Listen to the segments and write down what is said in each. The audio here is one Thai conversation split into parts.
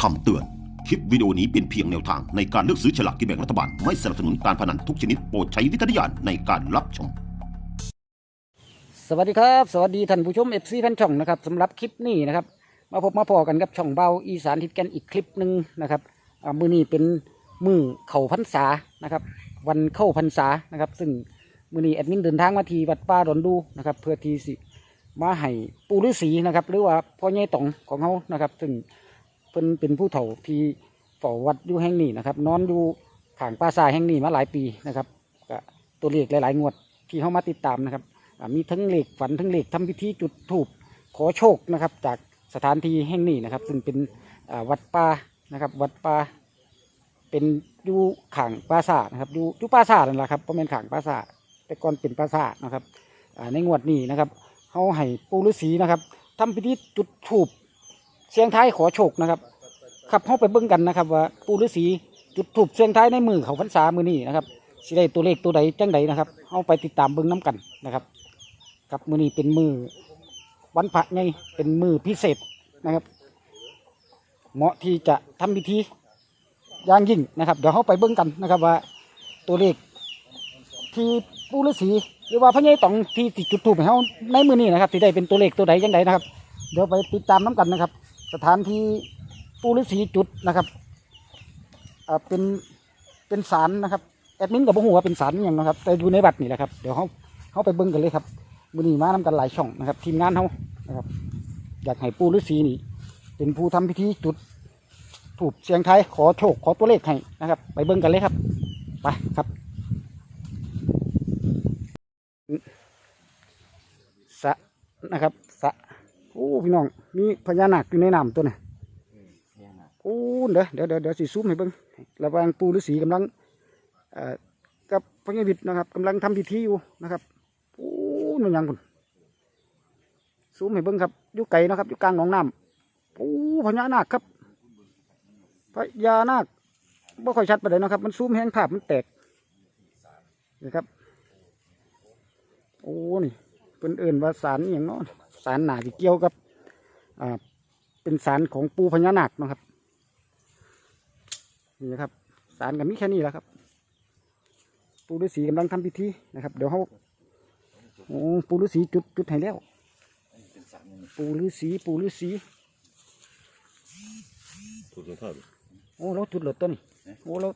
คำเตือน คลิปวิดีโอนี้เป็นเพียงแนวทางในการเลือกซื้อฉลากกินแบ่งรัฐบาล ไม่สนับสนุนการพนันทุกชนิดโปรดใช้วิจารณญาณในการรับชม สวัสดีครับ สวัสดีท่านผู้ชมเอฟซีแฟนช่องนะครับสำหรับคลิปนี้นะครับ มาพบมาพอกันกับช่องเบาอีสานทิพย์แกนอีกคลิปหนึ่งนะครับอ่ามือนี้เป็นมือเข่าพรรษานะครับ วันเข้าพรรษานะครับ ซึ่งมือนี้แอดมินเดินทางมาที่วัดป่าดอนดูนะครับ เพื่อที่สิมาให้ปูฤาษีนะครับ หรือว่าพ่อใหญ่ตองของเขานะครับ ซึ่ง เพิ่นเป็นผู้เฒ่าที่เฝ้าวัดอยู่แห่งนี้นะครับ นอนอยู่ข้างปราสาทแห่งนี้มาหลายปีนะครับก็ตัวเลขหลาย ๆ งวดที่เขามาติดตามนะครับมีทั้งเหล็กฝันทั้งเหล็กทำพิธีจุดถูปขอโชคนะครับ จากสถานที่แห่งนี้นะครับ ซึ่งเป็นวัดป่านะครับ วัดป่าเป็นอยู่ข่างปราสาทนะครับอยู่อยู่ปราสาทนั่นแหละครับเพราะเป็นข่างปราสาทแต่ก่อนเป็นปราสาทนะครับในงวดนี้นะครับเขาให้ปูฤาษีนะครับทำพิธีจุดถูป เสียงท้ายขอโชคนะครับขับเข้าไปเบิ้งกันนะครับ ว่าปู่ฤาษีจุดถูปเสียงท้ายในมือเขาพรรษามือนี้นะครับสิได้ตัวเลขตัวใดจังใดนะครับเอาไปติดตามเบิ้งน้กันนะครับครับมือนี้เป็นมือวันพระไงเป็นมือพิเศษนะครับ เหมาะที่จะทำพิธีย่างยิ่งนะครับ เดี๋ยวเข้าไปเบิ้งกันนะครับว่าตัวเลขที่ปูฤาษีหรือว่าพระใหญ่ตองที่ติดจุดถูกให้เขาในมือนี้นะครับที่ได้เป็นตัวเลขตัวใดยังไงนะครับ เดี๋ยวไปติดตามน้กันนะครับ สถานที่ปูฤาษีจุดนะครับเป็นเป็นศาลนะครับแอดมินกับบุหัวเป็นศาลอย่างนะครับ แต่อยู่ในบัตรนี่แหละครับเดี๋ยวเขาเขาไปเบิ้งกันเลยครับมือนี้มานำกันหลายช่องนะครับ ทีมงานเขานะครับ อยากให้ปูฤาษีนี่เป็นผู้ทำพิธีจุดถูกเสียงไทยขอโชคขอตัวเลขให้นะครับ ไปเบิ่งกันเลยครับไปครับ สะนะครับ อ้พี่น้องมีพญานาคอยู่ในน้ำตัวนี้โอ้เดี๋ยวเดี๋ยวเดี๋ยวเดี๋ยวสิซูมให้เบิ่งระหว่างปู่ฤาษีกำลังเอ่อกับพญาวิทย์นะครับกำลังทำพิธีอยู่นะครับโอ้นั่นยังพุ่นซูมให้เบิ่งครับอยู่ไกลเนาะครับอยู่กลางหนองน้ำโอ้พญานาคครับพญานาคบ่ค่อยชัดไปเลยนาะครับ มันซูมแห้งภาพมันแตกนี่ครับ โอ้นี่เป็นเอิ่นว่าสารอหย่างเนาะ สารหนาที่เกี่ยวกับอ่าเป็นสารของปูพญานาคเนาะครับนี่นะครับสารกับมีแค่นี้แหละครับ ปูฤาษีกำลังทำพิธีนะครับ เดี๋ยวเขาโอ้ปูฤาษีจุดจุดให้แล้ว ปูฤาษีปูฤาษีถูกต้องครับโอ้เราจุดเหลือตัวนี้โอ้เรา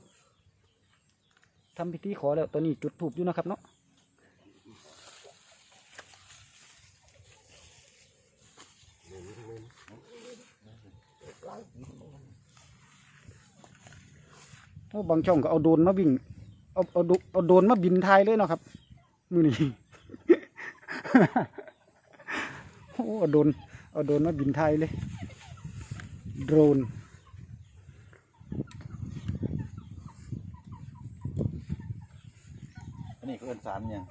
ทำพิธีขอแล้วตัวนี้จุดถูกอยู่นะครับเนาะ โอ้บางช่องก็เอาโดรนมาวิ่ง เอาเอาโดเอาโดรนมาบินทายเลยเนาะครับ มือนี้โอ้เอาโดรนเอาโดรนมาบินไทยเลย โดรนอันนี้เขาเป็นสารยัง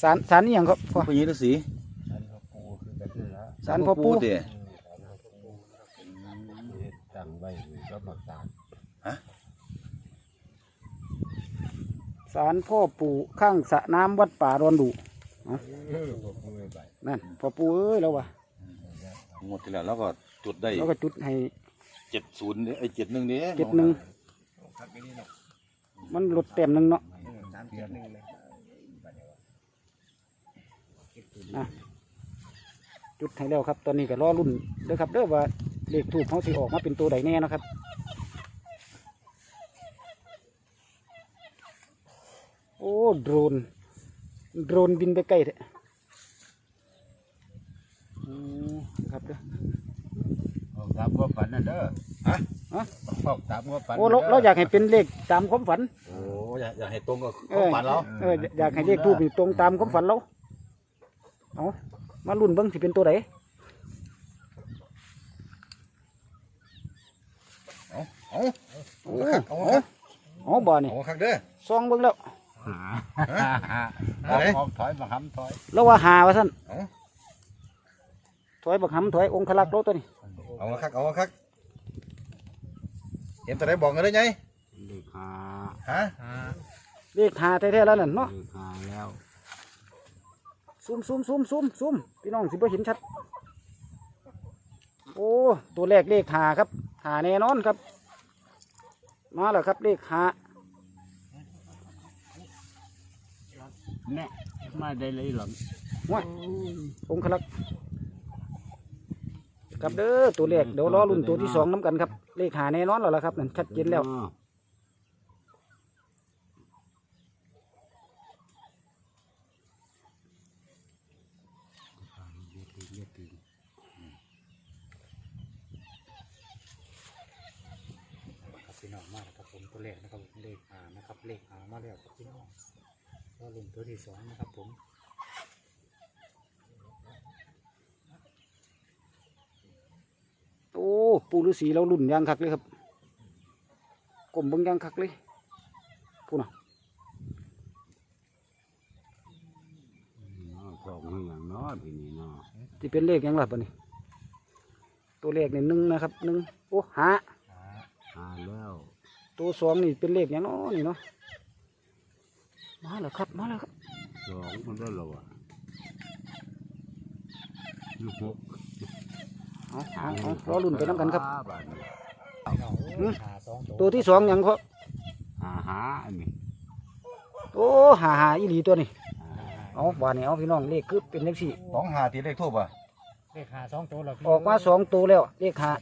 สารสารนี่ยังครับพ่อ พญาฤาษีสารพ่อปู่ เตี๋ย ตั้งไว้ก็บักตาล สารพ่อปู่ข้างสระน้ำวัดป่ารอนดูบอกไม่ไปนั่นพ่อปู่เอ้ยแล้ววะงวดที่แล้วเราก็จุดได้แล้วก็จุดให้เจ็ดศูนย์ไอ้เจ็ดหนึ่งนี้เจ็ดหนึ่งมันหลุดเต็มหนึ่งเนาะอะจุดให้แล้วครับ ตอนนี้ก็รอรุ่นเด้อครับเด้อว่าเลขถูกเขาสิออกมาเป็นตัวใดแน่เนาะครับ โอ้โดรน โดรนบินไปใกล้เถอะอืมครับเด้อออกตามความฝันนะเด้อฮะฮะออกตามความฝันโอ้เราเราอยากให้เป็นเลขตามความฝัน โอ้อยากอยากให้ตรงกับเอความอฝันเราเอออยากให้เลขทูบตรงตามความฝันเราเอามาลุ้นเบิ้งสิเป็นตัวไหนเอาเอาโอ้เอาโหอ๋อบ่นี่เอาคักเด้อซองเบิ้งแล้ว เอาเอาถอยมาคำถอยแล้วว่าหาวะท่านเอาถอยบักหำถอยองคลักษ์เราตัวนี้เอาคักเอาคักเห็นตัวไหนบอกกันได้ไงเลขหาฮะเลขหาแท้ๆแล้วนั่นเนาะเลขหาแล้วซูมซูมซูมซูมซูมพี่น้องสิบ่เห็นชัด โอ้ตัวแรกเลขหาครับหาแน่นอนครับ มาแล้วครับเลขหา แน่มาได้เลยหลังว้ายองคลักษ์ครับเด้อตัวแรกเดี๋ยวรอรุ่นตัวที่สองน้ำกันครับ เลขหาแน่นอนแล้วล่ะครับนั่นชัดเจนแล้ว อ้าว ครับพี่น้องมาแล้วครับผมตัวเลขนะครับเลขหานะครับเลขหามาแล้วครับพี่น้อง ก็ลุ่มตัวที่สองนะครับผมโอ้ปูฤาษีเราลุ่นยางคักเลยครับกลมเบิ้งยางคักเลยพูดนะอ้าวสองให้อย่างน้อยทีนี้เนาะที่เป็นเลขหยังล่ะปะนี่ตัวเลขนี่หนึ่งนะครับหนึ่งโอ้หาหาแล้ว ตัวสองนี่เป็นเลขหยังเนาะนี่เนาะ มาแล้วครับ มาแล้วครับสองมันได้แล้วอะลูกหกเอาเอาเอารอรุ่นไปน้ำกันครับบาดนี้หืมตัวที่สองหยังเขาหาหาอันนี้โอ้หาหาอีหลีตัวนี่เอาบานนี่เอาพี่น้องเลขคือเป็นเลขสี่สองหาตีเลขทูบอะเลขหาสองตัวเราออกมาสองตัวแล้วเลขหา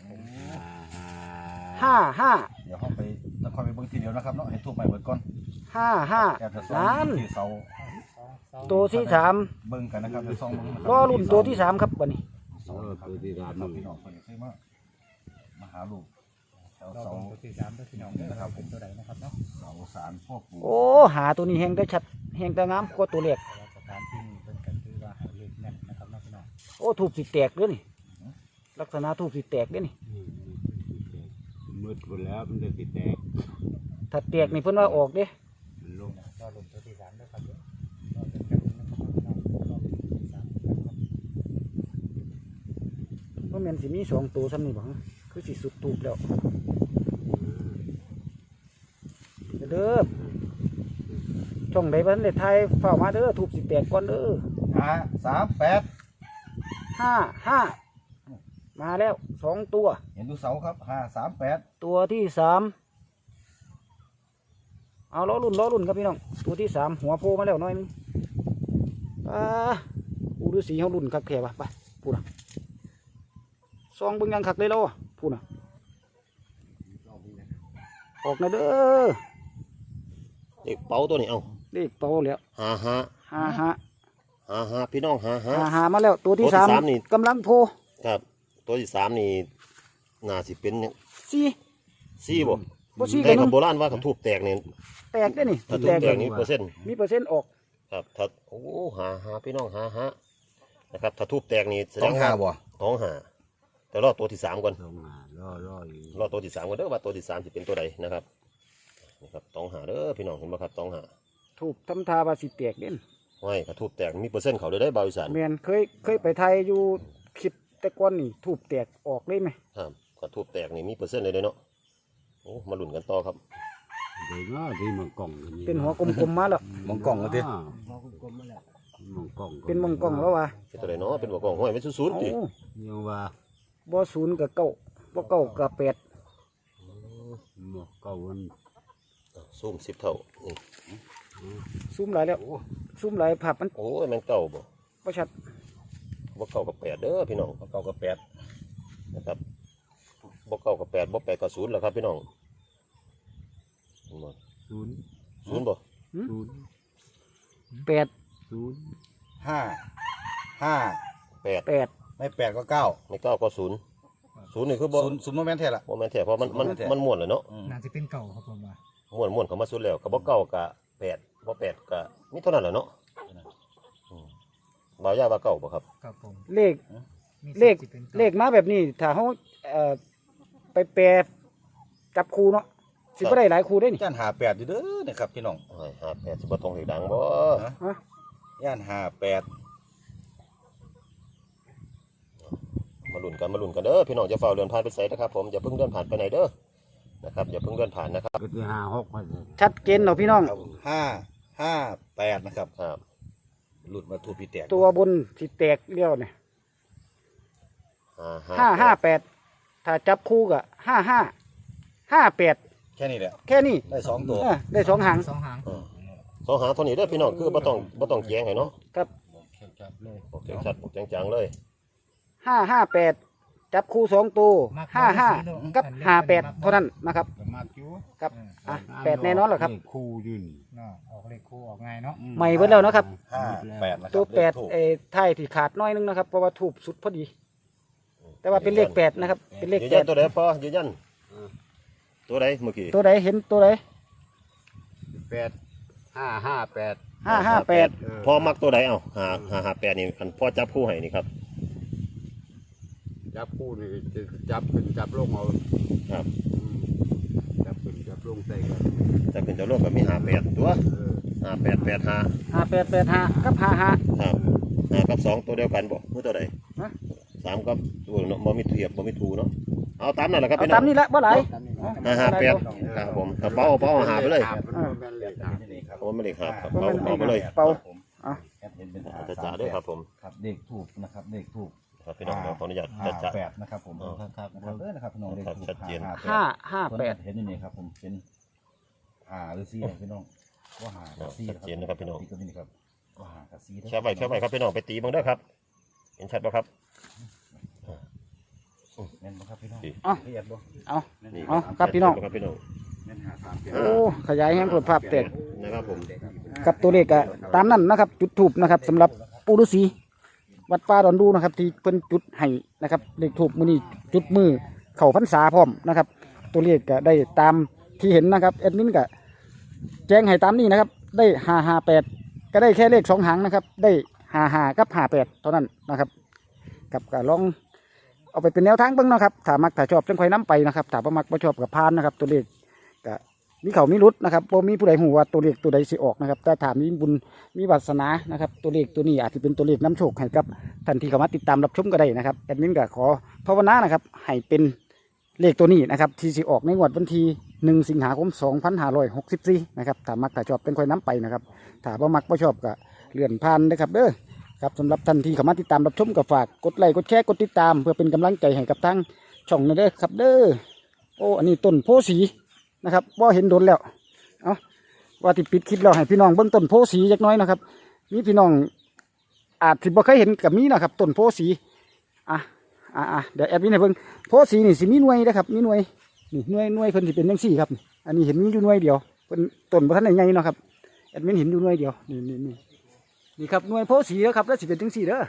ห้าห้าเดี๋ยวห้องไปนครไปเบิ่งทีเดียวนะครับเนาะให้ทูบใหม่เบิดก่อน ห้าห้าแอบจะสองล้านที่เสาตัวที่สามเบิ่งกันนะครับจะซองเบิ่งนะคบรอรุ่นตัวที่สามครับบันนี้เออตัวที่สามครับนี่พี่น้องคนนี้ซื้อมามาหาลูกแถวเราเสาตัวที่สามตัวที่น้องนะครับเป็นตัวใดนะครับเนาะเสาสารพ่อปู่โอ้หาตัวนี้แหงได้ชัดแหงแต่งามกว่าตัวเลขแต่ว่าสถานที่นี้เป็นกันคือว่าให้เลขแน่นนะครับเนาะพี่น้องโอ้ถูกสิแตกเด้อนี่ลักษณะถูกสิแตกเด้อนี่มืดหมดแล้วมันจะติดแตกถ้าแตกนี่เพิ่นว่าออกเด้มันลง รอลุ่มตัวที่สามด้วยครับเด้อรอเป็นกันนะครับพี่น้องรอลุ่มตัวที่สามนะครับว่าแม่นสิมีสองตัวซ้ำนี่บ่ฮะคือสิสุดถูกแล้วเด้อช่องใดบ้านได้ไทยเฝ้ามาเด้อถูกสิแตกก่อนเด้อหาสามแปดห้าห้ามาแล้วสองตัว เห็นดูเสาครับห้าสามแปดตัวที่สาม เอาล้อรุ่นล้อรุ่นครับพี่น้องตัวที่สามหัวโผล่มาแล้วหน้อยนึงอ่าอูฤาษีเขารุ่นคักแค่ปะไปพูดนะซองเบิ่งยังคักเลยแล้วอะพูดนะออกนะเด้อเด็กเป๋าตัวนี้เอาเลขโตแล้วหาหาห้าห้าหาหาพี่น้องหาหาห้าห้ามาแล้วตัวที่ตัวที่สามสามนี่กำลังโผล่ครับ ตัวที่สามนี่น่าสิเป็นหยังสี่ซี่ บ่บ่สี่แต่กันกับโบราณว่าเขาทูบแตกนี่แตกได้อนี่ถ้าทูแตบกแตกนี่เปอร์เซ็นต์มีเปอร์เซ็นต์ออกครับถ้าโอ้หาหาพี่น้องหาหานะครับถ้าทูบแตกนี่แสดต้องงว่าหาบ่ท้องหาแต่รอตัวที่สามก่อนสองหารอรออยู่รอตัวที่สามก่อนเด้อว่าตัวที่สามจะเป็นตัวใดนะครับนะครับต้องหาเด้อพี่น้องเห็นไหมครับต้องหาถูกทำทาบาสิแตกเด่นไม่กระทูบแตกมีเปอร์เซ็นต์เขาเลยได้บาวอีสานแมนเคยเคยไปไทยอยู่คลิปแต่ก่อนนี่ถูกแตกออกเลยไหมครับกระทูบแตกนี่มีเปอร์เซ็นต์เลยเด้อเนาะโอ้มาลุ้นกันต่อครับเดี๋ยวนะที่มันกล่องกัเป็นหัวกลมๆมาแล้วมองกล้องกันดิมองกลมมาแล้วมองกล่องเป็นมองกล้องแล้ววะเป็นตัวใดเนาะเป็นหัวกล่องห้อยไม่สู้ๆดิเอ้ายังว่าบ่ศูนย์กับเก้าบ่เก้ากับแปดหมอกเก่ามันซูมสิบเท่านี่ซูมหลายแล้วซูมหลายภาพมันโอ้ยแมงเก่าบ่บ่ชัดบ่เก่ากับแปดเด้อพี่น้องเก้ากับแปดนะครับบ่เก่ากับแปดบ่แปดกับศูนย์แล้วครับพี่น้องเห็น บ่ศูนย์ศูนย์บ่ศูนย์แปดศูนย์ห้าห้าแปดแปดไม่แปดก็เก้าไม่เก้าก็ศูนย์ศูนย์นี่คือบ่ศูนย์ศูนย์โมเมนต์แท้ละบ่แม่นแท้เพราะมันมันบ่แม่นแท้มันม่วนเลยเนาะอืมน่าจะเป็นเก่าครับผมว่าม่วนม่วนเข้ามาสุดแล้วก็บ่เก่ากับแปดบ่แปดก็มีเท่านั้นแหละเนาะอืมบ่าวยาว่าเก่าบ่ครับครับผมเลขมีเลขสิทธิ์ป็นก่าเลขมาแบบนี้ถ้าเฮาเอ่อไปแปรจับคูเนาะ สิบ่ได้หลายคูได้นี่ ย่านหาแปดอยู่เด้อนะครับพี่น้องโอ้ยหาแปดสิบ่ตรงเลขดังบ่ฮะ ย่านหาแปดมาลุ้นกันมาลุ้นกันเด้อพี่น้องอย่าเฝ้าเดินผ่านไปไสนะครับ ผมอย่าเพิ่งเดินผ่านไปไหนเด้อนะครับอย่าเพิ่งเดินผ่านนะครับก็ที่ห้าหกมาเลยชัดเจนเนาะพี่น้อง ครับห้าห้าแปดนะครับครับหลุดมาทูพีแตกตัวบนสิแตกเลี้ยวเนี่ยหห้าห้าแปดถ้าจับคู่ก็ห้าห้าห้าแปด แค่นี้แหละแค่นี้ได้สองตัวเออได้สองหางสองหางสองหางเท่านี้ได้อพี่น้องคือบ่ต้องบ่ต้องแยงให้เนาะครับจับเลยบอกจังชัดบอกจังๆเลย ห้าห้าแปดจับคู่สองตัวห้าห้ากับห้าแปดเท่านั้นนะครับก็มากอยู่ครับ อะแปดแน่นอนเหรอครับเลขคู่ยืนเนาะออกเลขคู่ออกง่ายเนาะใหม่เบิดแล้วนะครับ ห้าแปดนะครับตัวแปดเลขทูปเอ้ไทายที่ขาดน้อยนึงนะครับเพราะว่าถูกสุดพอดี แต่ว่าเป็นเลขแปดนะครับ เป็นเลขยืนแปยัดนตัวใดพอยืนยัน ตัวใดเมื่อกี้ตัวใดเห็นตัวใดแปดห้าห้าแปดห้าห้าแปดพอมักตัวใดเอ้าหาหาหาแปดนี่คันพ่อจับคู่ให้นี่ครับ จับคู่นี่จะจับขึ้นจับลงเอาครับ อืมจับขึ้นจับลงใส่กันจะขึ้นจะลงก็มีหาแปดตัวเออหาแปดแปดหาห้าแปดแปดห้ากับห้าห้า ครับหากับสองตัวเดียวกันบ่มือตัวใดฮะ สามกับตัวเนาะบ่มีเทียบบ่มีทูเนาะ เอาตามนั่นแหละครับเอาพี่น้ตาอมงนี้ละบ่หลายห้าห้าแปดครับผมกระเป๋าเป๋าหาไปเลยหาบมันแม่นเลขหาบนี่ครับโอ้ไม่ได้ครับครับบ่เป๋าแม่นเป๋าไปเลยเป่าผมอะแอดเห็นเป็นหาจะจ่าด้วยครับผมครับเด็กถูกนะครับเด็กถูกครับพี่น้องเดี๋ยวขออนุญาตห้าจะจ่า แปดนะครับผมอ๋อครับครับนะครับเออนะครับพี่น้องเด็กถูกชัดเจน ห้าห้าแปแปดดเห็นอยู่นี่ครับผมเป็นหาหรือซีพี่น้องว่าหากับซีชัดเจนนะครับพี่น้อง ก็นี่ครับว่าหากับซีแค่ไว้แค่ไว้ครับพี่น้องไปตีบังเด้อครับ เห็นชัดป่ะครับ แม่นบ่ครับพี่น้องดีเอาละเอียดบ่เอานี่เอาครับพี่น้อง ครับพี่น้อง แม่นหาสามเจ็ดโอ้ขยายให้ผลภาพแตกนะครับผม กับตัวเลขก็ตามนั้นนะครับ จุดถูกนะครับสำหรับปูฤาษีวัดป่าดอนดูนะครับ ที่เพิ่นจุดให้นะครับเลขถูกมือนี้จุดมือเข่าพรรษาพร้อมนะครับ ตัวเลขก็ได้ตามที่เห็นนะครับแอดมินก็แจ้งให้ตามนี้นะครับ ได้ห้าห้าแปดก็ได้แค่เลขสองหางนะครับ ได้ห้าห้ากับห้าแปดเท่านั้นนะครับกับก็ลอง เอาไปเป็นแนวทางเบิ่งเนาะครับถ้ามักถ้าชอบจังค่อยนํไปนะครับถ้าบ่มักบ่ชอบกับพานนะครับ ตัวเลขก็มีเขามีรุดนะครับบ่มีผู้ใดหูว่าตัวเลขตัวใดสิออกนะครับ แต่ถามมีบุญมีวาสนานะครับ ตัวเลขตัวนี้อาจจะเป็นตัวเลขน้ำโชคให้กับท่านที่เข้ามาติดตามรับชมก็ได้นะครับแอดมินก็ขอภาวนานะครับให้เป็นเลขตัวนี้นะครับที่สิออกในงวดวันที่1สิงหาคม2564นะครับถ้ามักถ้าชอบเป็นค่อยน้ำไปนะครับถ้าบ่มักบ่ชอบก็เลื่อนผ่านนะครับเด้อ ครับสำหรับท่านที่เข้ามาติดตามรับชมก็ฝากกดไลค์กดแชร์กดติดตาม เพื่อเป็นกำลังใจให้กับทางช่องนะเด้อครับเด้อโอ้อันนี้ต้นโพสีนะครับว่าเห็นโดนแล้วเอาว่าที่ปิดคลิปแล้วให้พี่น้องเบิ่งต้นโพสีจักน้อยนะครับมีพี่น้องอาจสิบ่เคยเห็นกับมีนะครับต้นโพสีอะอะอะเดี๋ยวแอดมินให้เบิ่งโพสีนี่สิมีหน่วยนะครับมีหน่วยนี่หน่วยหน่วยเพิ่นสิเป็นจังซี่ครับ อันนี้เห็นมีอยู่หน่วยเดียวเพิ่นต้นบ่ทันได้ใหญ่เนาะครับแอดมินเห็นอยู่หน่วยเดียวนี่นี่นี่ นี่ครับหน่วยโพสีแล้วครับแล้วสิเป็นจังสีเด้อ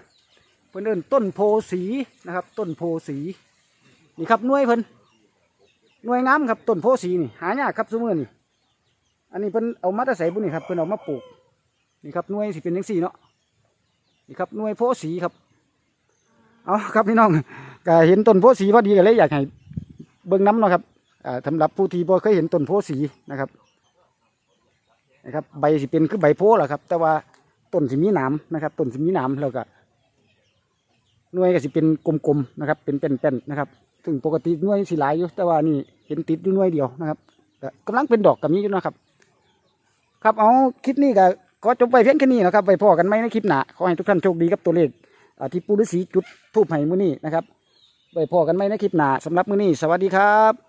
เพิ่นเอิ้นต้นโพสีนะครับ ต้นโพสีนี่ครับหน่วยเพิ่นหน่วยงามครับต้นโพสีนี่หายากครับสมมือนี่อันนี้เพิ่นเอามาต่ใส่บุนี่ครับเพิ่นเอามาปลูกนี่ครับหน่วยสิเป็นจังสีเนาะนี่ครับหน่วยโพสีครับเอาครับพี่น้องก็เห็นต้นโพสีพอดีก็เลยอยากให้เบิ่งน้ำเนาะครับสำหรับผู้ที่บ่เคยเห็นต้นโพสีนะครับนะครับ ใบสิเป็นคือใบโพแหละครับ แต่ว่า ต้นสิมีหนามนะครับต้นสิมีหนามแล้วก็หน่วยก็สิเป็นกลมๆนะครับ เป็นเป็นๆนะครับ ซึ่งปกติหน่วยสิหลายอยู่แต่ว่านี่เห็นติดอยู่หน่วยเดียวนะครับก็กำลังเป็นดอกกับนี้อยู่นะครับ ครับเอาคลิปนี้ก็ขอจบไปเพียงแค่นี้นะครับไปพอกันไหมในคลิปหน้าขอให้ทุกท่านโชคดีกับตัวเลขที่ปูฤาษีจุดทูบให้มือนี้นะครับไปพอกันไหมในคลิปหน้าสำหรับมือนี้ สวัสดีครับ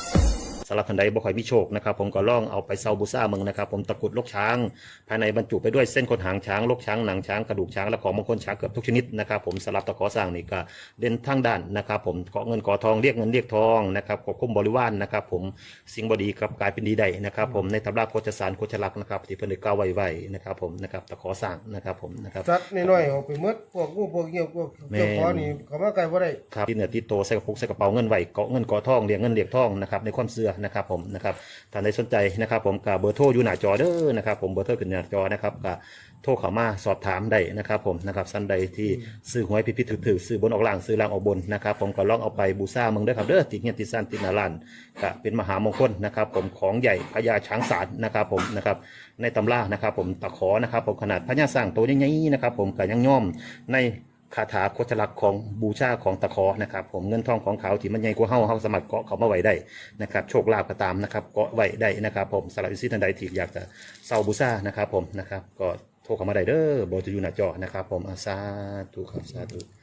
ำหรับคันใดบ่ค่อยมีโชคนะครับผมก็ล่องเอาไปเซาบูซ่าเมืองนะครับผมตะกรุดลกช้าง ภายในบรรจุไปด้วยเส้นขนหางช้างลกช้างหนังช้างกระดูกช้างและของมงคลช้างเกือบทุกชนิดนะครับผมสำหรับตะขอสร้างนี่ก็เด่นทั้งด้านนะครับผมเกาะเงินเกาะทองเรียกเงินเรียกทองนะครับควบคุมบริวารนะครับผมสิ่งบดีกลับกลายเป็นดีได้นะครับผมในตำราโคจสารโคจลักษณ์นะครับที่เพิ่นได้กล่าวไว้ไว้นะครับผมนะครับตะขอสร้างนะครับผมนะครับ สัตว์น้อยๆออกไปหมดพวกงูพวกเหี้ยวพวกแม่นเจ้าขอนี่เขามาไกลบ่ได้ครับที่เหนือที่โตใส่กระปุกใส่กระเป๋าเงินไหวเกาะเงินเกาะทองเรียงเงินเรียกทองนะครับในความเสื่อนะครับผมนะครับท่านใดสนใจนะครับผมกับเบอร์โทรอยู่หน้าจอเด้อนะครับผมเบอร์โทรขึ้นหน้าจอนะครับกับโทรเข้ามาสอบถามได้นะครับผมนะครับสันใดที่ซื้อหวยพิพิธถือซื้อบนออกล่างซื้อล่างออกบนนะครับผมก็ลองเอาไปบูชาเมืองเด้ครับเด้อติดเงียนติดสั้นติดนาลานก็เป็นมหามงคลนะครับผมของใหญ่พญาช้างศาลนะครับผมนะครับในตำรานะครับผมตะขอนะครับผมขนาดพญาสร้างตัวใหญ่ๆนะครับผมก็ยังย่อมใน คาถาโคชลักของบูชาของตะขอนะครับ ผมเงินทองของเขาที่มันใหญ่กว่าเฮาเฮาสามารเกาะเขามาไว้ได้นะครับโชคลาภก็ตามนะครับเกาะไว้ได้นะครับ ผมสำหรับอิสิทันใดที่อยากจะเซาบูชานะครับ ผมนะครับ ก็โทรเข้ามาได้เด้อเบอร์จะอยู่หน้าจอนะครับ ผมอาซาตุครับสาธุ